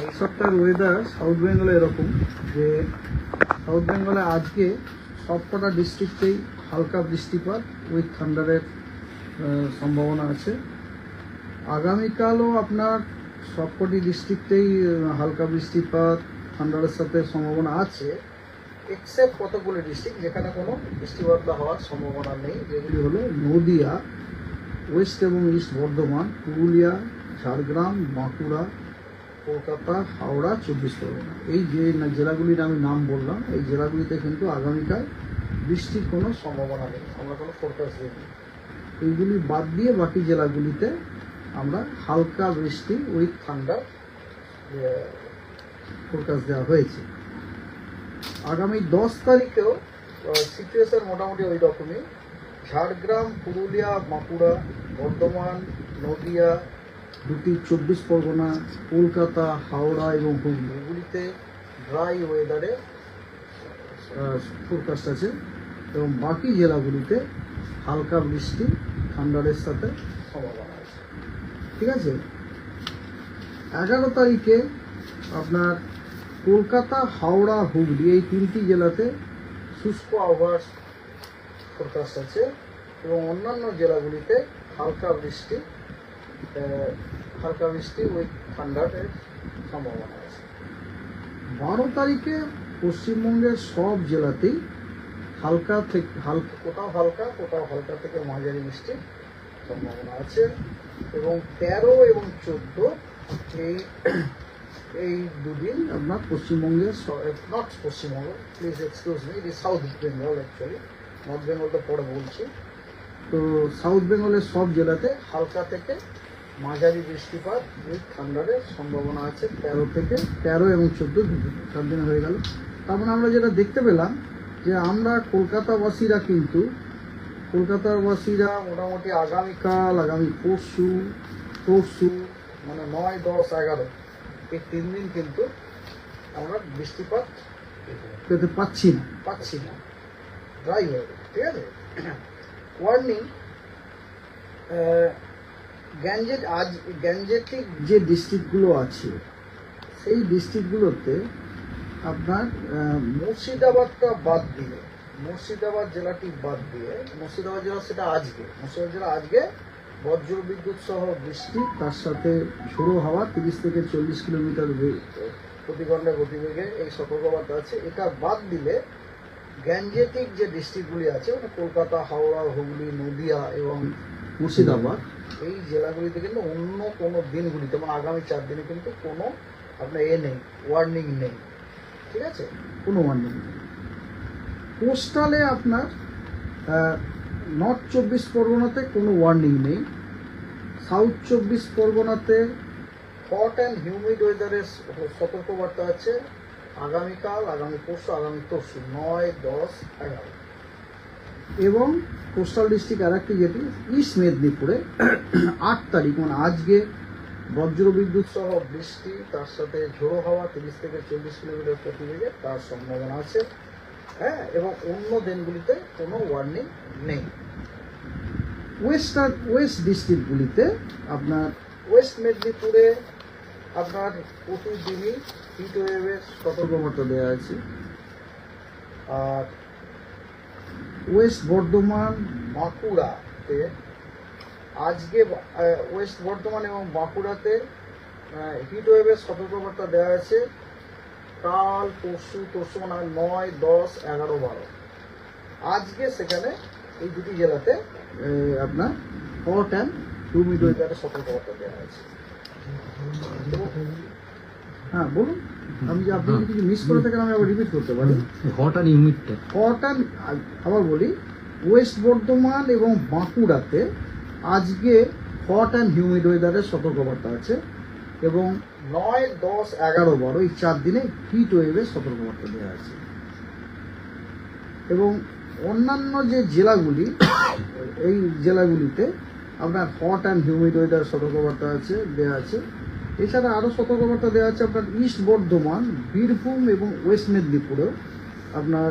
এই সপ্তাহের weather south বেঙ্গলে এরকম যে সাউথ বেঙ্গলে আজকে সবকটা ডিস্ট্রিক্টেই হালকা বৃষ্টিপাত উইথ থান্ডারের সম্ভাবনা আছে। আগামীকালও আপনার সবকটি ডিস্ট্রিক্টেই হালকা বৃষ্টিপাত থান্ডারের সাথে সম্ভাবনা আছে। এক্সেপ্ট কতগুলো ডিস্ট্রিক্ট যেখানে কোনো বৃষ্টিপাত হওয়ার সম্ভাবনা নেই। যেগুলি হলো নদিয়া ওয়েস্ট এবং ইস্ট বর্ধমান, পুরুলিয়া, ঝাড়গ্রাম, বাঁকুড়া, কলকাতা, হাওড়া, চব্বিশ পরগনা। এই যে জেলাগুলির আমি নাম বললাম, এই জেলাগুলিতে কিন্তু আগামীকাল বৃষ্টির কোনো সম্ভাবনা নেই। আমরা কোনো ফোরকাস্ট দিইনি। এইগুলি বাদ দিয়ে বাকি জেলাগুলিতে আমরা হালকা বৃষ্টি, উইথ ঠান্ডা ফোরকাস্ট দেওয়া হয়েছে। আগামী দশ তারিখেও সিচুয়েশন মোটামুটি ওই রকমই। ঝাড়গ্রাম, পুরুলিয়া, বাঁকুড়া, বর্ধমান, নদিয়া, দুটি চব্বিশ পরগনা, কলকাতা, হাওড়া এবং হুগলি। এগুলিতে ড্রাই ওয়েদারে ফোরকাস্ট আছে। এবং বাকি জেলাগুলিতে হালকা বৃষ্টি, ঠান্ডারের সাথে সম্ভাবনা আছে। ঠিক আছে? এগারো তারিখে আপনার কলকাতা, হাওড়া, হুগলি এই তিনটি জেলাতে শুষ্ক আবহাওয়ার ফোরকাস্ট আছে এবং অন্যান্য জেলাগুলিতে হালকা বৃষ্টি হালকা বৃষ্টি ওই ঠান্ডার সম্ভাবনা আছে। বারো তারিখে পশ্চিমবঙ্গের সব জেলাতেই হালকা থেকে হালকা, কোথাও হালকা কোথাও হালকা থেকে মাঝারি বৃষ্টির সম্ভাবনা আছে এবং তেরো এবং চোদ্দ এই এই দুদিন আপনার পশ্চিমবঙ্গের not Paschimbanga please excuse me it south Bengal actually north বেঙ্গলটা পরে বলছি। তো সাউথ বেঙ্গলের সব জেলাতে হালকা থেকে মাঝারি বৃষ্টিপাত উইথ ঠান্ডারের সম্ভাবনা আছে তেরো থেকে তেরো এবং চোদ্দ চার দিন হয়ে গেল। তার মানে আমরা যেটা দেখতে পেলাম যে আমরা কলকাতাবাসীরা কিন্তু, কলকাতাবাসীরা মোটামুটি আগামীকাল, আগামী পরশু পরশু মানে নয়, দশ, এগারো এই তিন দিন কিন্তু আমরা বৃষ্টিপাত পেতে পাচ্ছি না। পাচ্ছি না। ড্রাই হয়ে গেছে, ঠিক আছে? ওয়ার্নিং গ্যাঞ্জেট আজ গ্যাঞ্জেটিক যে ডিস্ট্রিক্টগুলো আছে সেই ডিস্ট্রিক্টগুলোতে আপনার মুর্শিদাবাদটা বাদ দিয়ে মুর্শিদাবাদ জেলাটি বাদ দিয়ে মুর্শিদাবাদ জেলা সেটা আজকে মুর্শিদাবাদ জেলা আজকে বজ্র বিদ্যুৎ সহ বৃষ্টি, তার সাথে ঝোড়ো হাওয়া তিরিশ থেকে চল্লিশ কিলোমিটার প্রতি ঘণ্টা গতিবেগে এই সতর্কবার্তা আছে। এটা বাদ দিলে গ্যাঞ্জেটিক যে ডিস্ট্রিক্টগুলি আছে মানে কলকাতা, হাওড়া, হুগলি, নদিয়া এবং মুর্শিদাবাদ, এই জেলাগুলিতে কিন্তু অন্য কোনো দিনগুলিতে মানে আগামী চার দিনে কিন্তু কোনো আপনার এ নেই, ওয়ার্নিং নেই। ঠিক আছে? কোনো ওয়ার্নিং নেই। পোস্টালে আপনার নর্থ চব্বিশ পরগনাতে কোনো ওয়ার্নিং নেই। সাউথ চব্বিশ পরগনাতে হট অ্যান্ড হিউমিড ওয়েদারের সতর্কবার্তা আছে। আগামীকাল, আগামী পরশু আগামী পরশু নয়, দশ, এগারো। এবং কোস্টাল ডিস্ট্রিক্ট আর একটি যেটি ইস্ট মেদিনীপুরে আট তারিখ মানে আজকে বজ্রবিদ্যুৎ সহ বৃষ্টি, তার সাথে ঝোড়ো হাওয়া, তিরিশ থেকে চল্লিশ কিলোমিটার প্রতি বেগে তার সম্ভাবনা আছে। হ্যাঁ এবং অন্য দিনগুলিতে কোনো ওয়ার্নিং নেই। ওয়েস্টার্ন, ওয়েস্ট ডিস্ট্রিক্টগুলিতে আপনার ওয়েস্ট মেদিনীপুরে আপনার প্রতিদিনই হিট ওয়েভের সতর্কবার্তা দেওয়া আছে। আর ওয়েস্ট বর্ধমান, বাঁকুড়াতে আজকে ওয়েস্ট বর্ধমান এবং বাঁকুড়াতে হিট ওয়েভের সতর্কবার্তা দেওয়া আছে কাল, পরশু পরশু মানে নয়, দশ, এগারো, বারো। আজকে সেখানে এই দুটি জেলাতে আপনার হট অ্যান্ড হিউমিড ওয়েদারের সতর্কবার্তা দেওয়া আছে হ্যাঁ বলুন। আমি যে আপনি যদি কিছু মিস করে থাকেন আমি আবার রিপিট করতে পারি। হট অ্যান্ড হিউমিডটা ইউমিডটা কটন আবার বলি ওয়েস্ট বর্ধমান এবং বাঁকুড়াতে আজকে হট অ্যান্ড হিউমিড ওয়েদারের সতর্কবার্তা আছে এবং নয় দশ এগারো বারো এই চার দিনে হিট ওয়েভের সতর্কবার্তা দেওয়া আছে। এবং অন্যান্য যে জেলাগুলি, এই জেলাগুলিতে আপনার হট অ্যান্ড হিউমিড ওয়েদার সতর্কবার্তা আছে দেওয়া আছে। এছাড়া আরও সতর্কবার্তা দেওয়া আছে আপনার ইস্ট বর্ধমান, বীরভূম এবং ওয়েস্ট মেদিনীপুরেও আপনার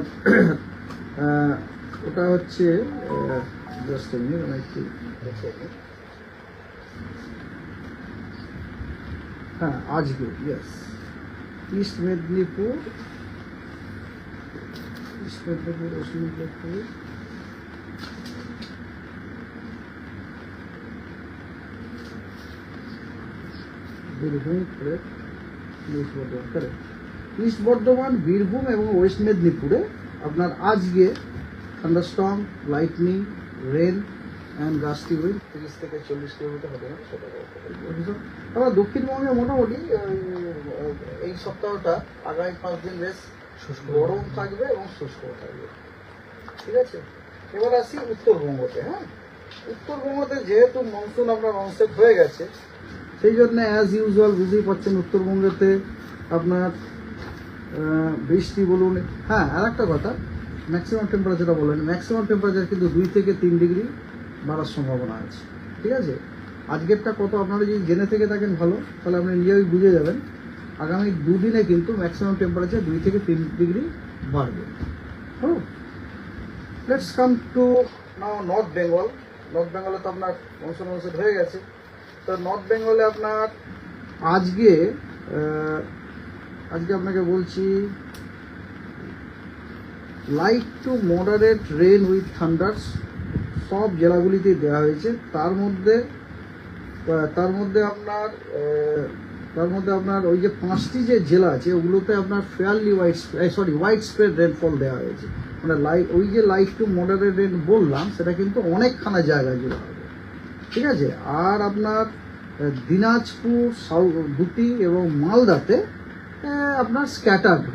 ওটা হচ্ছে হ্যাঁ আজকে yes east Medinipur west Medinipur Birbhum east Bardhaman, correct। East Bardhaman, Birbhum এবং ওয়েস্ট মেদিনীপুরে আপনার আজকে thunderstorm lightning rain and gusty wind তিরিশ থেকে চল্লিশ কিলোমিটার হবে? আবার দক্ষিণবঙ্গে মোটামুটি এই সপ্তাহটা, আগামী পাঁচ দিন বেশ গরম থাকবে এবং শুষ্ক থাকবে। ঠিক আছে? এবার আসি উত্তরবঙ্গতে হ্যাঁ? উত্তরবঙ্গতে যেহেতু মনসুন আপনার অনসেট হয়ে গেছে, সেই জন্য অ্যাজ ইউজুয়াল বুঝতেই পারছেন উত্তরবঙ্গেতে আপনার বৃষ্টি বলুন হ্যাঁ আর একটা কথা ম্যাক্সিমাম টেম্পারেচারটা বলেন ম্যাক্সিমাম টেম্পারেচার কিন্তু দুই থেকে তিন ডিগ্রি বাড়ার সম্ভাবনা আছে। ঠিক আছে? আজকেরটা কত? আপনারা যদি জেনে থেকে থাকেন ভালো, তাহলে আপনি নিজেই বুঝে যাবেন। আগামী দুদিনে কিন্তু ম্যাক্সিমাম টেম্পারেচার দুই থেকে তিন ডিগ্রি বাড়বে। হুম। Let's come to now north Bengal north বেঙ্গলে তো আপনার মনসুন মনসুন হয়ে গেছে। তো নর্থ বেঙ্গলে আপনার আজকে আজকে আপনাকে বলছি light to moderate rain with thunders সব জেলাগুলিতেই দেওয়া হয়েছে। তার মধ্যে তার মধ্যে আপনার তার মধ্যে আপনার ওই যে পাঁচটি যে জেলা আছে, ওগুলোতে আপনার fairly white sorry widespread rainfall দেওয়া হয়েছে। মানে লাইট ওই যে লাইফ টু মডারেট রেন বললাম, সেটা কিন্তু অনেকখানা জায়গা জুড়ে হবে। ঠিক আছে? আর আপনার দিনাজপুর, সাউ দুটি এবং মালদাতে আপনার স্ক্যাটার্ড